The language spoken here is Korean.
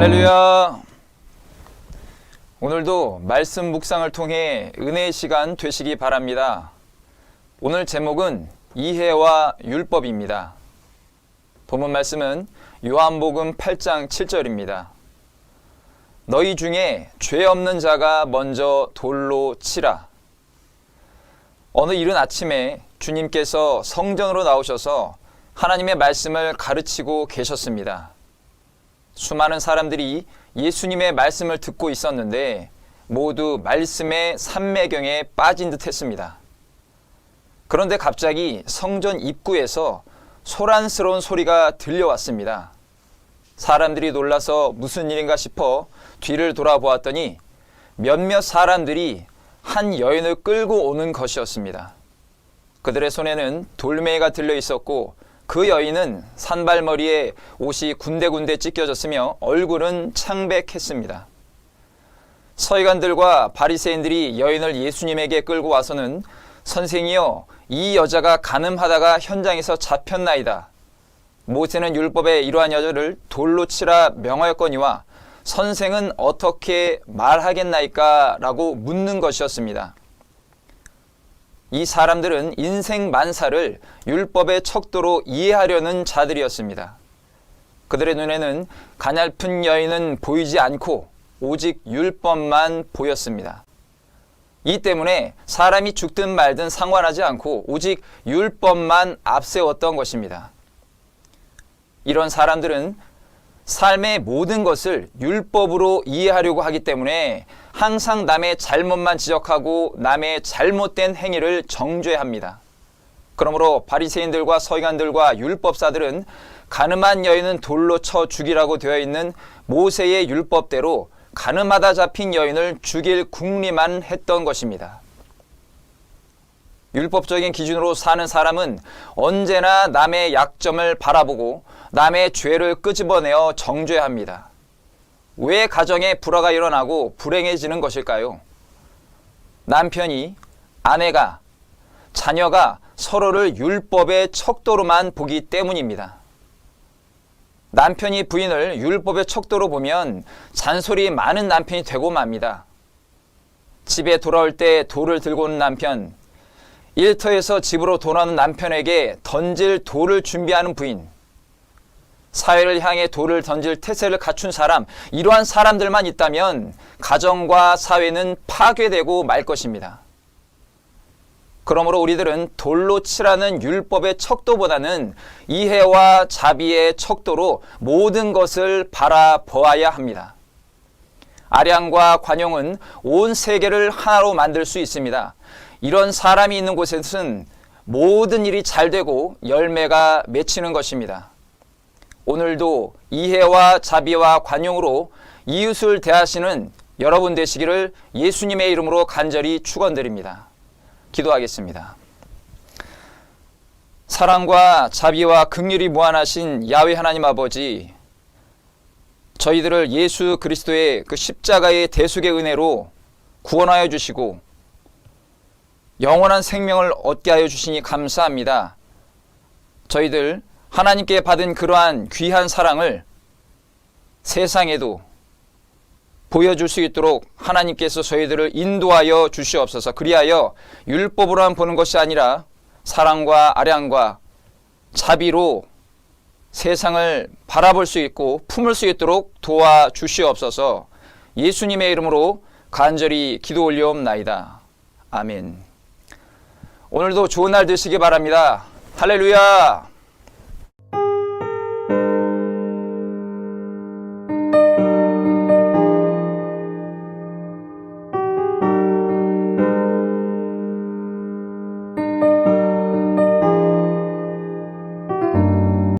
할렐루야. 오늘도 말씀 묵상을 통해 은혜의 시간 되시기 바랍니다. 오늘 제목은 이해와 율법입니다. 본문 말씀은 요한복음 8장 7절입니다. 너희 중에 죄 없는 자가 먼저 돌로 치라. 어느 이른 아침에 주님께서 성전으로 나오셔서 하나님의 말씀을 가르치고 계셨습니다. 수많은 사람들이 예수님의 말씀을 듣고 있었는데 모두 말씀의 삼매경에 빠진 듯 했습니다. 그런데 갑자기 성전 입구에서 소란스러운 소리가 들려왔습니다. 사람들이 놀라서 무슨 일인가 싶어 뒤를 돌아보았더니 몇몇 사람들이 한 여인을 끌고 오는 것이었습니다. 그들의 손에는 돌멩이가 들려 있었고 그 여인은 산발머리에 옷이 군데군데 찢겨졌으며 얼굴은 창백했습니다. 서기관들과 바리새인들이 여인을 예수님에게 끌고 와서는 선생이여 이 여자가 가늠하다가 현장에서 잡혔나이다. 모세는 율법에 이러한 여자를 돌로 치라 명하였거니와 선생은 어떻게 말하겠나이까? 라고 묻는 것이었습니다. 이 사람들은 인생 만사를 율법의 척도로 이해하려는 자들이었습니다. 그들의 눈에는 가냘픈 여인은 보이지 않고 오직 율법만 보였습니다. 이 때문에 사람이 죽든 말든 상관하지 않고 오직 율법만 앞세웠던 것입니다. 이런 사람들은 삶의 모든 것을 율법으로 이해하려고 하기 때문에 항상 남의 잘못만 지적하고 남의 잘못된 행위를 정죄합니다. 그러므로 바리새인들과 서기관들과 율법사들은 가늠한 여인은 돌로 쳐 죽이라고 되어 있는 모세의 율법대로 가늠하다 잡힌 여인을 죽일 궁리만 했던 것입니다. 율법적인 기준으로 사는 사람은 언제나 남의 약점을 바라보고 남의 죄를 끄집어내어 정죄합니다. 왜 가정에 불화가 일어나고 불행해지는 것일까요? 남편이, 아내가, 자녀가 서로를 율법의 척도로만 보기 때문입니다. 남편이 부인을 율법의 척도로 보면 잔소리 많은 남편이 되고 맙니다. 집에 돌아올 때 돌을 들고 오는 남편, 일터에서 집으로 돌아오는 남편에게 던질 돌을 준비하는 부인, 사회를 향해 돌을 던질 태세를 갖춘 사람, 이러한 사람들만 있다면 가정과 사회는 파괴되고 말 것입니다. 그러므로 우리들은 돌로 치라는 율법의 척도보다는 이해와 자비의 척도로 모든 것을 바라보아야 합니다. 아량과 관용은 온 세계를 하나로 만들 수 있습니다. 이런 사람이 있는 곳에서는 모든 일이 잘 되고 열매가 맺히는 것입니다. 오늘도 이해와 자비와 관용으로 이웃을 대하시는 여러분 되시기를 예수님의 이름으로 간절히 축원드립니다. 기도하겠습니다. 사랑과 자비와 긍휼이 무한하신 야외 하나님 아버지 저희들을 예수 그리스도의 그 십자가의 대속의 은혜로 구원하여 주시고 영원한 생명을 얻게 하여 주시니 감사합니다. 저희들 하나님께 받은 그러한 귀한 사랑을 세상에도 보여줄 수 있도록 하나님께서 저희들을 인도하여 주시옵소서. 그리하여 율법으로만 보는 것이 아니라 사랑과 아량과 자비로 세상을 바라볼 수 있고 품을 수 있도록 도와 주시옵소서. 예수님의 이름으로 간절히 기도 올려옵나이다. 아멘. 오늘도 좋은 날 되시기 바랍니다. 할렐루야!